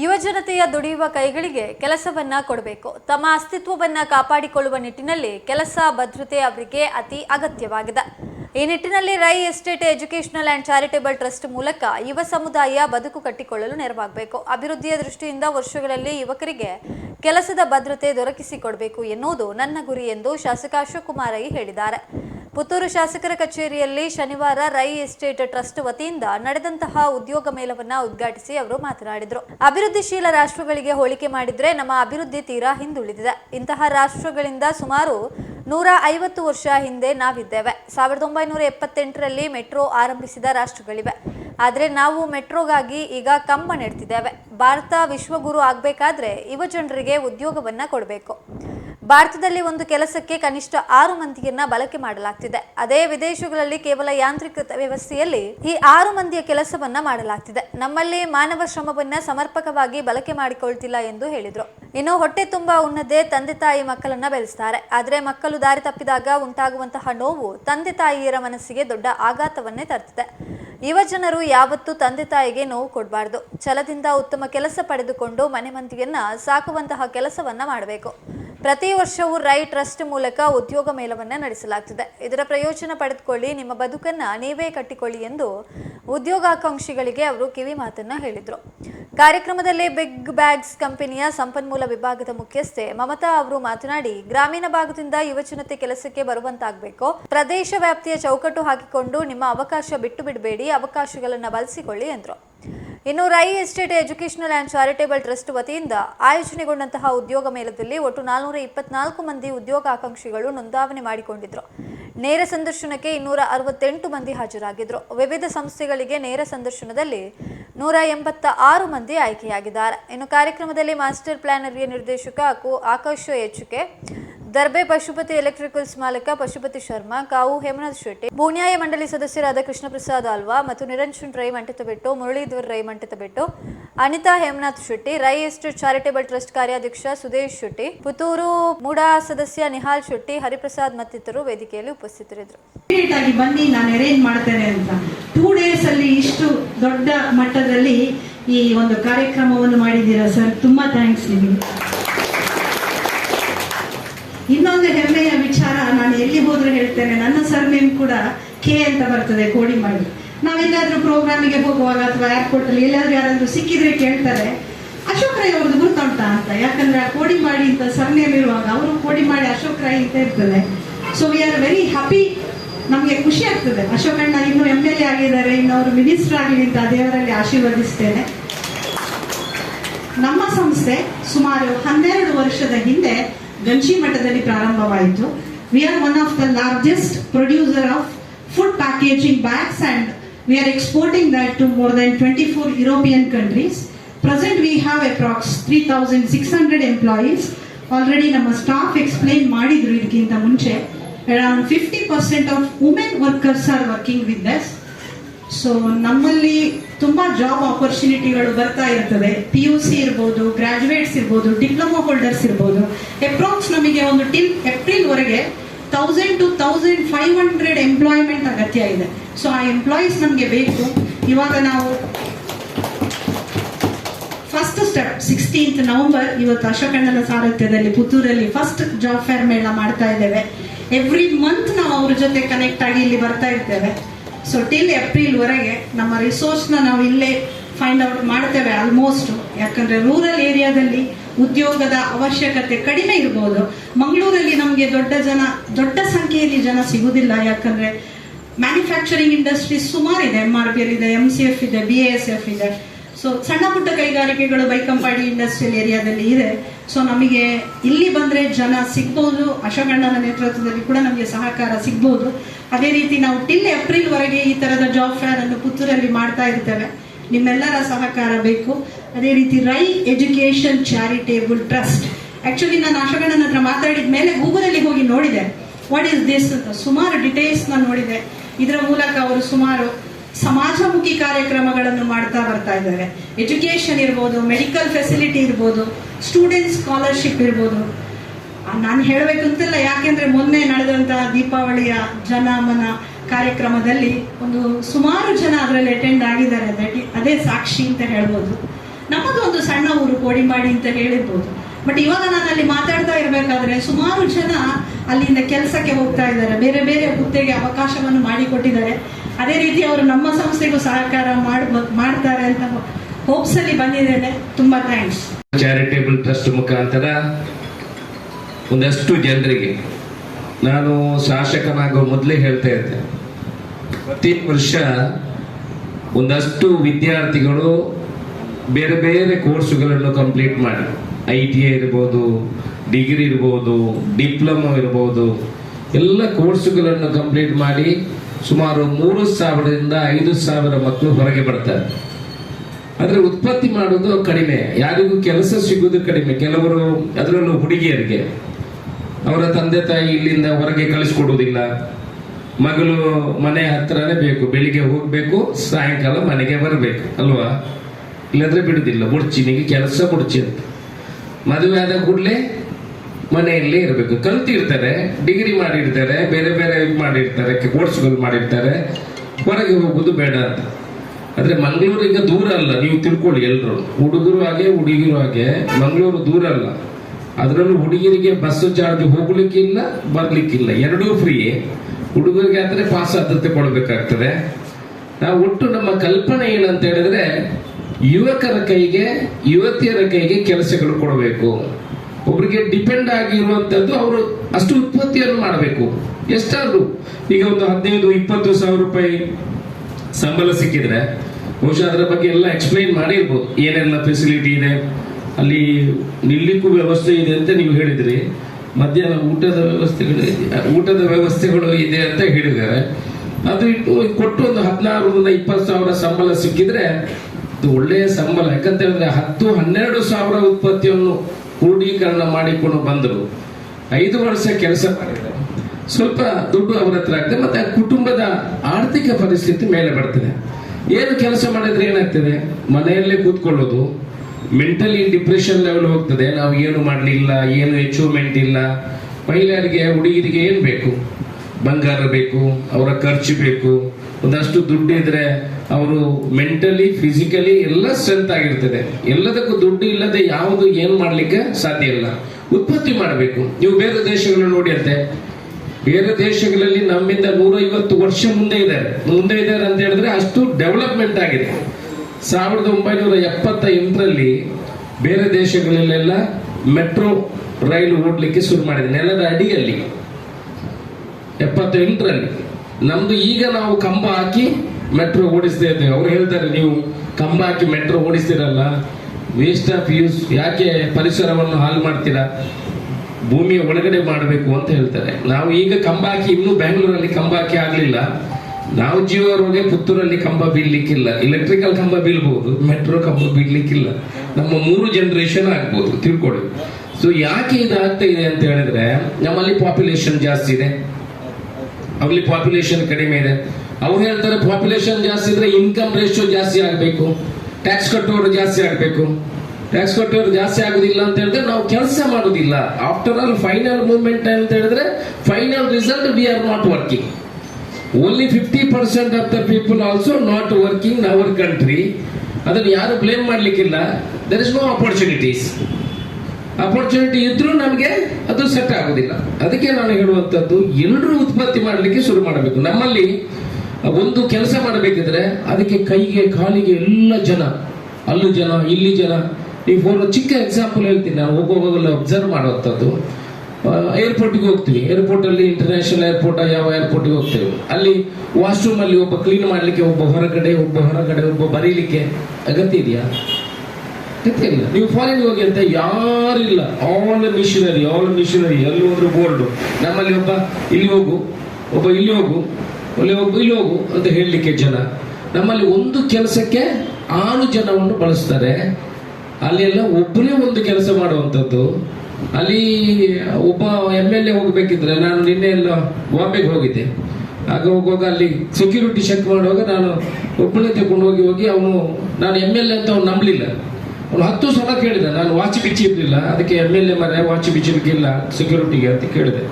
ಯುವ ಜನತೆಯ ದುಡಿಯುವ ಕೈಗಳಿಗೆ ಕೆಲಸವನ್ನ ಕೊಡಬೇಕು. ತಮ್ಮ ಅಸ್ತಿತ್ವವನ್ನ ಕಾಪಾಡಿಕೊಳ್ಳುವ ನಿಟ್ಟಿನಲ್ಲಿ ಕೆಲಸ, ಭದ್ರತೆ ಅವರಿಗೆ ಅತಿ ಅಗತ್ಯವಾಗಿದೆ. ಈ ನಿಟ್ಟಿನಲ್ಲಿ Rai estate educational and charitable trust ಮೂಲಕ ಯುವ ಸಮುದಾಯ ಬದುಕು ಕಟ್ಟಿಕೊಳ್ಳಲು ನೆರವಾಗಬೇಕು. ಅಭಿವೃದ್ಧಿಯ ದೃಷ್ಟಿಯಿಂದ ವರ್ಷಗಳಲ್ಲಿ ಯುವಕರಿಗೆ ಕೆಲಸದ ಭದ್ರತೆ ದೊರಕಿಸಿಕೊಡಬೇಕು ಎನ್ನುವುದು ನನ್ನ ಗುರಿ ಎಂದು ಶಾಸಕ ಅಶೋಕ್ ಕುಮಾರ್ ಹೇಳಿದ್ದಾರೆ. ಪುತ್ತೂರು ಶಾಸಕರ ಕಚೇರಿಯಲ್ಲಿ ಶನಿವಾರ ರೈ ಎಸ್ಟೇಟ್ ಟ್ರಸ್ಟ್ ವತಿಯಿಂದ ನಡೆದಂತಹ ಉದ್ಯೋಗ ಮೇಳವನ್ನ ಉದ್ಘಾಟಿಸಿ ಅವರು ಮಾತನಾಡಿದರು. ಅಭಿವೃದ್ಧಿಶೀಲ ರಾಷ್ಟ್ರಗಳಿಗೆ ಹೋಲಿಕೆ ಮಾಡಿದ್ರೆ ನಮ್ಮ ಅಭಿವೃದ್ಧಿ ತೀರಾ ಹಿಂದುಳಿದಿದೆ. ಇಂತಹ ರಾಷ್ಟ್ರಗಳಿಂದ ಸುಮಾರು ನೂರ ಐವತ್ತು ವರ್ಷ ಹಿಂದೆ ನಾವಿದ್ದೇವೆ. ಸಾವಿರದ ಒಂಬೈನೂರ ಎಪ್ಪತ್ತೆಂಟರಲ್ಲಿ ಮೆಟ್ರೋ ಆರಂಭಿಸಿದ ರಾಷ್ಟ್ರಗಳಿವೆ. ಆದರೆ ನಾವು ಮೆಟ್ರೋಗಾಗಿ ಈಗ ಕಂಬ ನೆಡ್ತಿದ್ದೇವೆ. ಭಾರತ ವಿಶ್ವಗುರು ಆಗಬೇಕಾದ್ರೆ ಯುವ ಜನರಿಗೆ ಉದ್ಯೋಗವನ್ನು ಕೊಡಬೇಕು. ಭಾರತದಲ್ಲಿ ಒಂದು ಕೆಲಸಕ್ಕೆ ಕನಿಷ್ಠ ಆರು ಮಂದಿಯನ್ನ ಬಳಕೆ ಮಾಡಲಾಗ್ತಿದೆ. ಅದೇ ವಿದೇಶಗಳಲ್ಲಿ ಕೇವಲ ಯಾಂತ್ರಿಕೃತ ವ್ಯವಸ್ಥೆಯಲ್ಲಿ ಈ ಆರು ಮಂದಿಯ ಕೆಲಸವನ್ನ ಮಾಡಲಾಗ್ತಿದೆ. ನಮ್ಮಲ್ಲಿ ಮಾನವ ಶ್ರಮವನ್ನ ಸಮರ್ಪಕವಾಗಿ ಬಳಕೆ ಮಾಡಿಕೊಳ್ತಿಲ್ಲ ಎಂದು ಹೇಳಿದ್ರು. ಇನ್ನು ಹೊಟ್ಟೆ ತುಂಬಾ ಉಣ್ಣದೆ ತಂದೆ ತಾಯಿ ಮಕ್ಕಳನ್ನ ಬೆಳೆಸ್ತಾರೆ. ಆದರೆ ಮಕ್ಕಳು ದಾರಿ ತಪ್ಪಿದಾಗ ಉಂಟಾಗುವಂತಹ ನೋವು ತಂದೆ ತಾಯಿಯರ ಮನಸ್ಸಿಗೆ ದೊಡ್ಡ ಆಘಾತವನ್ನೇ ತರ್ತಿದೆ. ಯುವ ಜನರು ಯಾವತ್ತೂ ತಂದೆ ತಾಯಿಗೆ ನೋವು ಕೊಡಬಾರ್ದು. ಛಲದಿಂದ ಉತ್ತಮ ಕೆಲಸ ಪಡೆದುಕೊಂಡು ಮನೆ ಮಂದಿಯನ್ನ ಸಾಕುವಂತಹ ಕೆಲಸವನ್ನ ಮಾಡಬೇಕು. ಪ್ರತಿ ವರ್ಷವೂ ರೈ ಟ್ರಸ್ಟ್ ಮೂಲಕ ಉದ್ಯೋಗ ಮೇಳವನ್ನು ನಡೆಸಲಾಗ್ತಿದೆ. ಇದರ ಪ್ರಯೋಜನ ಪಡೆದುಕೊಳ್ಳಿ, ನಿಮ್ಮ ಬದುಕನ್ನ ನೀವೇ ಕಟ್ಟಿಕೊಳ್ಳಿ ಎಂದು ಉದ್ಯೋಗಾಕಾಂಕ್ಷಿಗಳಿಗೆ ಅವರು ಕಿವಿ ಮಾತನ್ನ ಹೇಳಿದರು. ಕಾರ್ಯಕ್ರಮದಲ್ಲಿ ಬಿಗ್ ಬ್ಯಾಗ್ಸ್ ಕಂಪನಿಯ ಸಂಪನ್ಮೂಲ ವಿಭಾಗದ ಮುಖ್ಯಸ್ಥೆ ಮಮತಾ ಅವರು ಮಾತನಾಡಿ, ಗ್ರಾಮೀಣ ಭಾಗದಿಂದ ಯುವಜನತೆ ಕೆಲಸಕ್ಕೆ ಬರುವಂತಾಗಬೇಕು. ಪ್ರದೇಶ ವ್ಯಾಪ್ತಿಯ ಚೌಕಟ್ಟು ಹಾಕಿಕೊಂಡು ನಿಮ್ಮ ಅವಕಾಶ ಬಿಟ್ಟು ಬಿಡಬೇಡಿ, ಅವಕಾಶಗಳನ್ನು ಬಳಸಿಕೊಳ್ಳಿ ಎಂದರು. ಇನ್ನು Rai estate educational and charitable trust ವತಿಯಿಂದ ಆಯೋಜನೆಗೊಂಡಂತಹ ಉದ್ಯೋಗ ಮೇಳದಲ್ಲಿ ಒಟ್ಟು ನಾಲ್ನೂರ ಇಪ್ಪತ್ನಾಲ್ಕು ಮಂದಿ ಉದ್ಯೋಗಾಕಾಂಕ್ಷಿಗಳು ನೋಂದಾವಣೆ ಮಾಡಿಕೊಂಡಿದ್ರು. ನೇರ ಸಂದರ್ಶನಕ್ಕೆ ಇನ್ನೂರ ಅರವತ್ತೆಂಟು ಮಂದಿ ಹಾಜರಾಗಿದ್ದರು ವಿವಿಧ ಸಂಸ್ಥೆಗಳಿಗೆ ನೇರ ಸಂದರ್ಶನದಲ್ಲಿ ನೂರ ಎಂಬತ್ತ ಆರು ಮಂದಿ ಆಯ್ಕೆಯಾಗಿದ್ದಾರೆ. ಇನ್ನು ಕಾರ್ಯಕ್ರಮದಲ್ಲಿ ಮಾಸ್ಟರ್ ಪ್ಲಾನರಿಯ ನಿರ್ದೇಶಕ ಕು ಆಕಾಶ ಎಚ್ಕೆ ದರ್ಬೆ ಪಶುಪತಿ ಎಲೆಕ್ಟ್ರಿಕಲ್ಸ್ ಮಾಲಕ ಪಶುಪತಿ ಶರ್ಮಾ, ಕಾವು ಹೇಮನಾಥ್ ಶೆಟ್ಟಿ ಭೂನ್ಯಾಯ ಮಂಡಳಿ ಸದಸ್ಯರಾದ ಕೃಷ್ಣ ಪ್ರಸಾದ್ ಆಲ್ವಾ ಮತ್ತು Niranjan Rai Mantitabettu Muralidhar Rai Mantitabettu Anita Hemanath Shetty, Rai estate charitable trust ಕಾರ್ಯಾಧ್ಯಕ್ಷ ಸುದೇಶ್ ಶೆಟ್ಟಿ, ಪುತ್ತೂರು ಮೂಡಾ ಸದಸ್ಯ ನಿಹಾಲ್ ಶೆಟ್ಟಿ, ಹರಿಪ್ರಸಾದ್ ಮತ್ತಿತರರು ವೇದಿಕೆಯಲ್ಲಿ ಉಪಸ್ಥಿತರಿದ್ದರು. ಬನ್ನಿ, ನಾನು ಅರೇಂಜ್ ಮಾಡ್ತೇನೆ ಅಂತ. ಟೂ ಡೇಸ್ ಅಲ್ಲಿ ಇಷ್ಟು ದೊಡ್ಡ ಮಟ್ಟದಲ್ಲಿ ಈ ಒಂದು ಕಾರ್ಯಕ್ರಮವನ್ನು ಮಾಡಿದ್ದೀರಾ ಸರ್? ತುಂಬಾ ಥ್ಯಾಂಕ್ಸ್ ನಿಮಗೆ. ಇನ್ನೊಂದು ಹೆಮ್ಮೆಯ ವಿಚಾರ ನಾನು ಎಲ್ಲಿ ಹೋದ್ರೆ ಹೇಳ್ತೇನೆ. ನನ್ನ ಸರ್ನೇಮ್ ಕೂಡ ಕೆ ಅಂತ ಬರ್ತದೆ ಕೋಡಿ ಮಾಡಿ ನಾವೆಲ್ಲಾದ್ರೂ ಪ್ರೋಗ್ರಾಮಿಗೆ ಹೋಗುವಾಗ ಅಥವಾ ಏರ್ಪೋರ್ಟ್ ಅಲ್ಲಿ ಎಲ್ಲಾದ್ರೂ ಯಾರಾದ್ರೂ ಸಿಕ್ಕಿದ್ರೆ ಕೇಳ್ತಾರೆ. ಅಶೋಕ್ ರೈ ಅವ್ರದ್ದು ಗುರುತುಂಟ ಅಂತ. ಯಾಕಂದ್ರೆ ಆ ಕೋಡಿ ಮಾಡಿ ಅಂತ ಸರ್ನೇಮ್ ಇರುವಾಗ ಅವರು ಕೋಡಿ ಮಾಡಿ ಅಶೋಕ್ ರೈ ಅಂತ ಇರ್ತದೆ. So we are very happy ನಮಗೆ ಖುಷಿ ಆಗ್ತದೆ. ಅಶೋಕ್ ಅಣ್ಣ ಇನ್ನು ಎಂ ಎಲ್ ಎ ಆಗಿದ್ದಾರೆ, ಇನ್ನು ಅವರು ಮಿನಿಸ್ಟರ್ ಆಗಲಿ ಅಂತ ದೇವರಲ್ಲಿ ಆಶೀರ್ವದಿಸ್ತೇನೆ. ನಮ್ಮ ಸಂಸ್ಥೆ ಸುಮಾರು ಹನ್ನೆರಡು ವರ್ಷದ ಹಿಂದೆ ಗಂಜಿ ಮಠದಲ್ಲಿ ಪ್ರಾರಂಭವಾಯಿತು. We are one of the largest producer of food packaging bags and we are exporting that to more than twenty four European countries present we have approx three thousand six hundred employees already ನಮ್ಮ staff explain ಮಾಡಿದ್ರು ಇದಕ್ಕಿಂತ ಮುಂಚೆ. Around fifty percent of women workers are working with us so ನಮ್ಮಲ್ಲಿ ತುಂಬಾ job ಆಪರ್ಚುನಿಟಿಗಳು ಬರ್ತಾ ಇರ್ತದೆ. P U C ಇರ್ಬೋದು ಗ್ರಾಜುಯೇಟ್ಸ್ ಇರ್ಬೋದು ಡಿಪ್ಲೊಮಾ ಹೋಲ್ಡರ್ಸ್ ಇರ್ಬೋದು. ಅಪ್ರಾಕ್ಸ್ ನಮಗೆ ಒಂದು ಟಿಲ್ ಏಪ್ರಿಲ್ ವರೆಗೆ thousand to thousand five hundred employment ಅಗತ್ಯ ಇದೆ. ಸೊ ಆ ಎಂಪ್ಲಾಯೀಸ್ ನಮಗೆ ಬೇಕು. ಇವಾಗ ನಾವು ಫಸ್ಟ್ ಸ್ಟೆಪ್ ಸಿಕ್ಸ್ಟೀನ್ತ್ ನವೆಂಬರ್ ಇವತ್ತು ಅಶೋಕಣ್ಣನ ಸಾರಥ್ಯದಲ್ಲಿ ಪುತ್ತೂರಲ್ಲಿ ಫಸ್ಟ್ ಜಾಬ್ ಫೇರ್ ಮೇಳ ಮಾಡ್ತಾ ಇದ್ದೇವೆ. ಎವ್ರಿ ಮಂತ್ ನಾವು ಅವ್ರ ಜೊತೆ ಕನೆಕ್ಟ್ ಆಗಿ ಇಲ್ಲಿ ಬರ್ತಾ ಇರ್ತೇವೆ. ಸೊ ಟಿಲ್ ಏಪ್ರಿಲ್ ವರೆಗೆ ನಮ್ಮ ರಿಸೋರ್ಸ್ನ ನಾವು ಇಲ್ಲೇ ಫೈಂಡ್ ಔಟ್ ಮಾಡ್ತೇವೆ ಆಲ್ಮೋಸ್ಟ್ ಯಾಕಂದ್ರೆ ರೂರಲ್ ಏರಿಯಾದಲ್ಲಿ ಉದ್ಯೋಗದ ಅವಶ್ಯಕತೆ ಕಡಿಮೆ ಇರ್ಬೋದು. ಮಂಗಳೂರಲ್ಲಿ ನಮಗೆ ದೊಡ್ಡ ಜನ, ದೊಡ್ಡ ಸಂಖ್ಯೆಯಲ್ಲಿ ಜನ ಸಿಗುವುದಿಲ್ಲ ಯಾಕಂದ್ರೆ ಮ್ಯಾನುಫ್ಯಾಕ್ಚರಿಂಗ್ ಇಂಡಸ್ಟ್ರೀಸ್ ಸುಮಾರಿದೆ ಎಂ ಆರ್ ಪಿ ಎಲ್ ಇದೆ ಎಂ ಸಿ ಎಫ್ ಇದೆ ಬಿ ಎಸ್ ಎಫ್ ಇದೆ. ಸೊ ಸಣ್ಣ ಪುಟ್ಟ ಕೈಗಾರಿಕೆಗಳು ಬೈಕಂಪಾಡಿ ಇಂಡಸ್ಟ್ರಿಯಲ್ ಏರಿಯಾದಲ್ಲಿ ಇದೆ. ಸೊ ನಮಗೆ ಇಲ್ಲಿ ಬಂದ್ರೆ ಜನ ಸಿಗ್ಬೋದು. ಅಶೋಕಣ್ಣನ ನೇತೃತ್ವದಲ್ಲಿ ಕೂಡ ನಮಗೆ ಸಹಕಾರ ಸಿಗ್ಬೋದು. ಅದೇ ರೀತಿ ನಾವು ಟಿಲ್ ಏಪ್ರಿಲ್ ವರೆಗೆ ಈ ತರದ ಜಾಬ್ ಫೇರ್ ಅನ್ನು ಪುತ್ತೂರಲ್ಲಿ ಮಾಡ್ತಾ ಇರ್ತೇವೆ. ನಿಮ್ಮೆಲ್ಲರ ಸಹಕಾರ ಬೇಕು. ಅದೇ ರೀತಿ Rai education charitable trust actually ನಾನು ಆಶಗಣ್ಣನ ಹತ್ರ ಮಾತಾಡಿದ ಮೇಲೆ ಗೂಗಲಲ್ಲಿ ಹೋಗಿ ನೋಡಿದೆ. ವಾಟ್ ಇಸ್ ದಿಸ್ ಅಂತ ಸುಮಾರು ಡಿಟೇಲ್ಸ್ ನಾನು ನೋಡಿದೆ. ಇದರ ಮೂಲಕ ಅವರು ಸುಮಾರು ಸಮಾಜಮುಖಿ ಕಾರ್ಯಕ್ರಮಗಳನ್ನು ಮಾಡ್ತಾ ಬರ್ತಾ ಇದ್ದಾರೆ. ಎಜುಕೇಶನ್ ಇರ್ಬೋದು ಮೆಡಿಕಲ್ ಫೆಸಿಲಿಟಿ ಇರ್ಬೋದು ಸ್ಟೂಡೆಂಟ್ ಸ್ಕಾಲರ್ಶಿಪ್ ಇರ್ಬೋದು. ನಾನು ಹೇಳಬೇಕಂತಿಲ್ಲ ಯಾಕೆಂದ್ರೆ ಮೊನ್ನೆ ನಡೆದಂತಹ ದೀಪಾವಳಿಯ ಜನಮನ ಕಾರ್ಯಕ್ರಮದಲ್ಲಿ ಒಂದು ಸುಮಾರು ಜನ ಅದರಲ್ಲಿ ಅಟೆಂಡ್ ಆಗಿದ್ದಾರೆ. ಅದೇ ಸಾಕ್ಷಿ ಅಂತ ಹೇಳ್ಬೋದು. ನಮ್ಮದು ಒಂದು ಸಣ್ಣ ಊರು, ಕೋಡಿಮಾಡಿ ಅಂತ ಹೇಳಿರ್ಬೋದು. ಬಟ್ ಇವಾಗ ನಾನು ಅಲ್ಲಿ ಮಾತಾಡ್ತಾ ಇರಬೇಕಾದ್ರೆ ಸುಮಾರು ಜನ ಅಲ್ಲಿಂದ ಕೆಲಸಕ್ಕೆ ಹೋಗ್ತಾ ಇದ್ದಾರೆ. ಬೇರೆ ಬೇರೆ ಹುದ್ದೆಗೆ ಅವಕಾಶವನ್ನು ಮಾಡಿಕೊಟ್ಟಿದ್ದಾರೆ. ಅದೇ ರೀತಿ ಅವರು ನಮ್ಮ ಸಂಸ್ಥೆಗೂ ಸಹಕಾರ ಮಾಡ್, ಮಾಡ್ತಾರೆ ಅಂತ ಹೋಪ್ಸ್ ಅಲ್ಲಿ ಬಂದಿದ್ದೇನೆ. ತುಂಬಾ ಥ್ಯಾಂಕ್ಸ್ ಚಾರಿಟೇಬಲ್ ಟ್ರಸ್ಟ್ ಮುಖಾಂತರ ಒಂದಷ್ಟು ಜನರಿಗೆ. ನಾನು ಶಾಸಕನಾಗೋ ಮೊದಲೇ ಹೇಳ್ತಾ ಇದ್ದೆ. ಪ್ರತಿ ವರ್ಷ ಒಂದಷ್ಟು ವಿದ್ಯಾರ್ಥಿಗಳು ಬೇರೆ ಬೇರೆ ಕೋರ್ಸುಗಳನ್ನು ಕಂಪ್ಲೀಟ್ ಮಾಡಿ. ಐ ಟಿ ಐ ಇರ್ಬೋದು, ಡಿಗ್ರಿ ಇರ್ಬೋದು, ಡಿಪ್ಲೊಮೊ ಇರ್ಬೋದು. ಎಲ್ಲ ಕೋರ್ಸುಗಳನ್ನು ಕಂಪ್ಲೀಟ್ ಮಾಡಿ ಸುಮಾರು ಮೂರು ಸಾವಿರದಿಂದ ಐದು ಸಾವಿರ ಮಕ್ಕಳು ಹೊರಗೆ ಬರ್ತಾರೆ. ಆದರೆ ಉತ್ಪತ್ತಿ ಮಾಡೋದು ಕಡಿಮೆ. ಯಾರಿಗೂ ಕೆಲಸ ಸಿಗೋದು ಕಡಿಮೆ. ಕೆಲವರು ಅದರಲ್ಲೂ ಹುಡುಗಿಯರಿಗೆ. ಅವರ ತಂದೆ ತಾಯಿ ಇಲ್ಲಿಂದ ಹೊರಗೆ ಕಳಿಸ್ಕೊಡುವುದಿಲ್ಲ. ಮಗಳು ಮನೆ ಹತ್ರನೇ ಬೇಕು, ಬೆಳಿಗ್ಗೆ ಹೋಗ್ಬೇಕು, ಸಾಯಂಕಾಲ ಮನೆಗೆ ಬರಬೇಕು, ಅಲ್ವಾ? ಇಲ್ಲಂದ್ರೆ ಬಿಡುದಿಲ್ಲ ಬುಡ್ಚಿನಿಗೆ ಕೆಲಸ ಬುಡ್ಚಿ ಅಂತ. ಮದುವೆ ಆದ ಕೂಡಲೇ ಮನೆಯಲ್ಲೇ ಇರಬೇಕು. ಕಲ್ತಿರ್ತಾರೆ, ಡಿಗ್ರಿ ಮಾಡಿರ್ತಾರೆ, ಬೇರೆ ಬೇರೆ ಇದು ಮಾಡಿರ್ತಾರೆ, ಕೋರ್ಸ್ಗಳು ಮಾಡಿರ್ತಾರೆ. ಹೊರಗೆ ಹೋಗುದು ಬೇಡ ಅಂತ. ಆದ್ರೆ ಮಂಗಳೂರು ಈಗ ದೂರ ಅಲ್ಲ ನೀವು ತಿಳ್ಕೊಳ್ಳಿ ಎಲ್ರು. ಹುಡುಗರು ಹಾಗೆ, ಹುಡುಗಿರು ಹಾಗೆ, ಮಂಗಳೂರು ದೂರ ಅಲ್ಲ ಅದರಲ್ಲೂ ಹುಡುಗರಿಗೆ ಬಸ್ ಚಾರ್ಜ್ ಹೋಗ್ಲಿಕ್ಕಿಲ್ಲ, ಬರ್ಲಿಕ್ಕಿಲ್ಲ. ಎರಡೂ ಫ್ರೀ ಹುಡುಗರಿಗೆ ಆದ್ರೆ ಪಾಸ್ ಆದ್ಯತೆ ಕೊಡಬೇಕಾಗ್ತದೆ ನಾವು ಒಟ್ಟು ನಮ್ಮ ಕಲ್ಪನೆ ಏನಂತ ಹೇಳಿದ್ರೆ, ಯುವಕರ ಕೈಗೆ, ಯುವತಿಯರ ಕೈಗೆ ಕೆಲಸಗಳು ಕೊಡಬೇಕು. ಒಬ್ಬರಿಗೆ ಡಿಪೆಂಡ್ ಆಗಿರುವಂತದ್ದು ಅವರು ಅಷ್ಟು ಉತ್ಪತ್ತಿಯನ್ನು ಮಾಡಬೇಕು. ಎಷ್ಟಾದ್ರು. ಈಗ ಒಂದು ಹದಿನೈದು, ಇಪ್ಪತ್ತು ಸಾವಿರ ರೂಪಾಯಿ ಸಂಬಳ ಸಿಕ್ಕಿದ್ರೆ, ಬಹುಶಃ ಅದರ ಬಗ್ಗೆ ಎಲ್ಲ ಎಕ್ಸ್ಪ್ಲೈನ್ ಮಾಡಿರ್ಬೋದು. ಏನೆಲ್ಲ ಫೆಸಿಲಿಟಿ ಇದೆ? ಅಲ್ಲಿ ನಿಲ್ಲಿಕ್ಕೂ ವ್ಯವಸ್ಥೆ ಇದೆ ಅಂತ ನೀವು ಹೇಳಿದ್ರಿ. ಮಧ್ಯಾಹ್ನ ಊಟದ ವ್ಯವಸ್ಥೆಗಳು ಊಟದ ವ್ಯವಸ್ಥೆಗಳು ಇದೆ ಅಂತ ಹೇಳಿದ್ದಾರೆ. ಅದು ಇಟ್ಟು ಕೊಟ್ಟು ಒಂದು ಹದಿನಾರರಿಂದ ಇಪ್ಪತ್ತು ಸಾವಿರ ಸಂಬಳ ಸಿಕ್ಕಿದ್ರೆ ಇದು ಒಳ್ಳೆಯ ಸಂಬಳ. ಯಾಕಂತ ಹೇಳಿದ್ರೆ ಹತ್ತು ಹನ್ನೆರಡು ಸಾವಿರ ಉತ್ಪತ್ತಿಯನ್ನು ಕ್ರೋಢೀಕರಣ ಮಾಡಿಕೊಂಡು ಬಂದರು. ಐದು ವರ್ಷ ಕೆಲಸ ಮಾಡಿದ್ರು. ಸ್ವಲ್ಪ ದುಡ್ಡು ಅವರ ಹತ್ರ ಆಗ್ತದೆ, ಮತ್ತೆ ಕುಟುಂಬದ ಆರ್ಥಿಕ ಪರಿಸ್ಥಿತಿ ಮೇಲೆ ಬರ್ತದೆ. ಏನು ಕೆಲಸ ಮಾಡಿದ್ರೆ ಏನಾಗ್ತದೆ? ಮನೆಯಲ್ಲೇ ಕೂತ್ಕೊಳ್ಳೋದು ಮೆಂಟಲಿ ಡಿಪ್ರೆಷನ್ ಲೆವೆಲ್ ಹೋಗ್ತದೆ. ನಾವು ಏನು ಮಾಡಲಿಲ್ಲ, ಏನು ಅಚೀವ್ಮೆಂಟ್ ಇಲ್ಲ. ಮಹಿಳೆಯರಿಗೆ ಹುಡುಗಿರಿಗೆ ಏನು ಬೇಕು? ಬಂಗಾರ ಬೇಕು, ಅವರ ಖರ್ಚು ಬೇಕು. ಒಂದಷ್ಟು ದುಡ್ಡು ಇದ್ರೆ ಅವರು ಮೆಂಟಲಿ ಫಿಸಿಕಲಿ ಎಲ್ಲ ಸ್ಟ್ರೆಂತ್ ಆಗಿರ್ತದೆ. ಎಲ್ಲದಕ್ಕೂ ದುಡ್ಡು ಇಲ್ಲದೆ ಯಾವುದು ಏನು ಮಾಡಲಿಕ್ಕೆ ಸಾಧ್ಯ ಇಲ್ಲ. ಉತ್ಪತ್ತಿ ಮಾಡಬೇಕು. ನೀವು ಬೇರೆ ದೇಶಗಳನ್ನ ನೋಡಿ ಅಂತೆ ಬೇರೆ ದೇಶಗಳಲ್ಲಿ ನಮ್ಮಿಂದ ನೂರೈವತ್ತು ವರ್ಷ ಮುಂದೆ ಇದ್ದಾರೆ. ಮುಂದೆ ಇದ್ದಾರೆ ಅಂತ ಹೇಳಿದ್ರೆ ಅಷ್ಟು ಡೆವಲಪ್ಮೆಂಟ್ ಆಗಿದೆ. ಸಾವಿರದ ಒಂಬೈನೂರ ಎಪ್ಪತ್ತ ಎಂಟರಲ್ಲಿ ಬೇರೆ ದೇಶಗಳಲ್ಲೆಲ್ಲ ಮೆಟ್ರೋ ರೈಲು ಓಡಲಿಕ್ಕೆ ಶುರು ಮಾಡಿದೆ. ನೆಲದ ಅಡಿಯಲ್ಲಿ. ಎಪ್ಪತ್ತೆಂಟರಲ್ಲಿ. ನಮ್ದು ಈಗ ನಾವು ಕಂಬ ಹಾಕಿ ಮೆಟ್ರೋ ಓಡಿಸ್ತಾ ಇದ್ದೇವೆ. ಅವ್ರು ಹೇಳ್ತಾರೆ, ನೀವು ಕಂಬ ಹಾಕಿ ಮೆಟ್ರೋ ಓಡಿಸ್ತೀರಲ್ಲ. ವೇಸ್ಟ್ ಆಫ್ ಯೂಸ್ ಯಾಕೆ ಪರಿಸರವನ್ನು ಹಾಳು ಮಾಡ್ತೀರಾ? ಭೂಮಿಯ ಒಳಗಡೆ ಮಾಡಬೇಕು, ಅಂತ ಹೇಳ್ತಾರೆ. ನಾವು ಈಗ ಕಂಬ ಹಾಕಿ ಇನ್ನೂ ಬೆಂಗಳೂರಲ್ಲಿ ಕಂಬ ಹಾಕಿ ಆಗ್ಲಿಲ್ಲ. ನಾವು ಜೀವರೋಗೆ ಪುತ್ತೂರಲ್ಲಿ ಕಂಬ ಬೀಳ್ಲಿಕ್ಕಿಲ್ಲ. ಎಲೆಕ್ಟ್ರಿಕಲ್ ಕಂಬ ಬೀಳ್ಬಹುದು ಮೆಟ್ರೋ ಕಂಬ ಬೀಳ್ಲಿಕ್ಕಿಲ್ಲ. ನಮ್ಮ ಮೂರು ಜನರೇಷನ್ ಆಗ್ಬೋದು, ತಿಳ್ಕೊಳ್ಳಿ. ಸೊ ಯಾಕೆ ಇದಾಗ್ತಾ ಇದೆ ಅಂತ ಹೇಳಿದ್ರೆ, ನಮ್ಮಲ್ಲಿ ಪಾಪ್ಯುಲೇಷನ್ ಜಾಸ್ತಿ ಇದೆ. ಅಲ್ಲಿ ಪಾಪ್ಯುಲೇಷನ್ ಕಡಿಮೆ ಇದೆ. ಅವ್ರು ಹೇಳ್ತಾರೆ ಪಾಪ್ಯುಲೇಷನ್ ಜಾಸ್ತಿ ಇದ್ರೆ ಇನ್ಕಮ್ ರೇಷಿಯೋ ಜಾಸ್ತಿ ಆಗಬೇಕು. ಟ್ಯಾಕ್ಸ್ ಕಟ್ಟುವವರು ಜಾಸ್ತಿ ಆಗಬೇಕು. ಟ್ಯಾಕ್ಸ್ ಕಟ್ಟುವವರು ಜಾಸ್ತಿ ಆಗುದಿಲ್ಲ ಅಂತ ಹೇಳಿದ್ರೆ ನಾವು ಕೆಲಸ ಮಾಡುದಿಲ್ಲ. ಆಫ್ಟರ್ ಆಲ್ ಫೈನಲ್ ಮೂವ್ಮೆಂಟ್ ಅಂತ ಹೇಳಿದ್ರೆ final result we are not working only fifty percent of the people also not working our country ಅದನ್ನು ಯಾರು blame ಮಾಡ್ಲಿಕ್ಕಿಲ್ಲ. There is no opportunities opportunity ಇದ್ರೂ ನಮಗೆ ಅದು ಸೆಟ್ ಆಗುದಿಲ್ಲ. ಅದಕ್ಕೆ ನಾನು ಹೇಳುವಂಥದ್ದು ಎಲ್ಲರೂ ಉತ್ಪತ್ತಿ ಮಾಡಲಿಕ್ಕೆ ಶುರು ಮಾಡಬೇಕು. ನಮ್ಮಲ್ಲಿ ಒಂದು ಕೆಲಸ ಮಾಡಬೇಕಿದ್ರೆ ಅದಕ್ಕೆ ಕೈಗೆ, ಕಾಲಿಗೆ ಎಲ್ಲ ಜನ, ಅಲ್ಲೂ ಜನ, ಇಲ್ಲಿ ಜನ. ಈ ಫೋನ್ ಚಿಕ್ಕ ಎಕ್ಸಾಂಪಲ್ ಹೇಳ್ತೀನಿ ನಾನು ಹೋಗುವಾಗಲ್ಲ ಅಬ್ಸರ್ವ್ ಮಾಡುವಂಥದ್ದು. ಏರ್ಪೋರ್ಟ್ಗೆ ಹೋಗ್ತೀವಿ. ಏರ್ಪೋರ್ಟ್ ಅಲ್ಲಿ ಇಂಟರ್ನ್ಯಾಷನಲ್ ಏರ್ಪೋರ್ಟ್ ಯಾವ ಏರ್ಪೋರ್ಟ್ಗೆ ಹೋಗ್ತೇವೆ. ಅಲ್ಲಿ ವಾಶ್ರೂಮ್ ಅಲ್ಲಿ ಒಬ್ಬ ಕ್ಲೀನ್ ಮಾಡ್ಲಿಕ್ಕೆ, ಒಬ್ಬ ಹೊರಗಡೆ ಒಬ್ಬ ಹೊರಗಡೆ, ಒಬ್ಬ ಬರೀಲಿಕ್ಕೆ ಅಗತ್ಯ ಇದೆಯಾ? ಅಗತ್ಯ ಇಲ್ಲ. ನೀವು ಫಾರಿನ್ ಹೋಗಿ ಅಂತ ಯಾರಿಲ್ಲ ಆಲ್ ಮಿಷನರಿ ಆಲ್ ಮಿಷನರಿ ಎಲ್ಲಿ ಹೋದ್ರು ಬೋರ್ಡ್ ನಮ್ಮಲ್ಲಿ ಒಬ್ಬ, ಇಲ್ಲಿ ಹೋಗು, ಒಬ್ಬ ಇಲ್ಲಿ ಹೋಗು, ಒಳ್ಳೆ ಒಬ್ಬ ಇಲ್ಲಿ ಹೋಗು ಅಂತ ಹೇಳಲಿಕ್ಕೆ ಜನ. ನಮ್ಮಲ್ಲಿ ಒಂದು ಕೆಲಸಕ್ಕೆ ಆರು ಜನವನ್ನು ಬಳಸ್ತಾರೆ. ಅಲ್ಲೆಲ್ಲ ಒಬ್ಬನೇ ಒಂದು ಕೆಲಸ ಮಾಡುವಂಥದ್ದು. ಅಲ್ಲಿ ಒಬ್ಬ ಎಂ ಎಲ್ ಎ ಹೋಗ್ಬೇಕಿದ್ರೆ ನಾನು ನಿನ್ನೆ ಎಲ್ಲ ಬಾಂಬೆಗೆ ಹೋಗಿದ್ದೆ. ಆಗ ಹೋಗುವಾಗ ಅಲ್ಲಿ ಸೆಕ್ಯೂರಿಟಿ ಚೆಕ್ ಮಾಡುವಾಗ ನಾನು ಒಬ್ಬನೇ ತಗೊಂಡು ಹೋಗಿ ಹೋಗಿ ಅವನು, ನಾನು ಎಂ ಎಲ್ ಎ ಅಂತ ಅವ್ನು ನಂಬಲಿಲ್ಲ. ಅವನು ಹತ್ತು ಸಲ ಕೇಳಿದ, ನಾನು ವಾಚ್ ಬಿಚ್ಚಿರ್ಲಿಲ್ಲ ಅದಕ್ಕೆ ಎಂ ಎಲ್ ಎ ಮರೆ ವಾಚ್ ಬಿಚ್ಚಿರ್ಲಿಕ್ಕಿಲ್ಲ ಸೆಕ್ಯೂರಿಟಿಗೆ ಅಂತ ಕೇಳಿದೆ.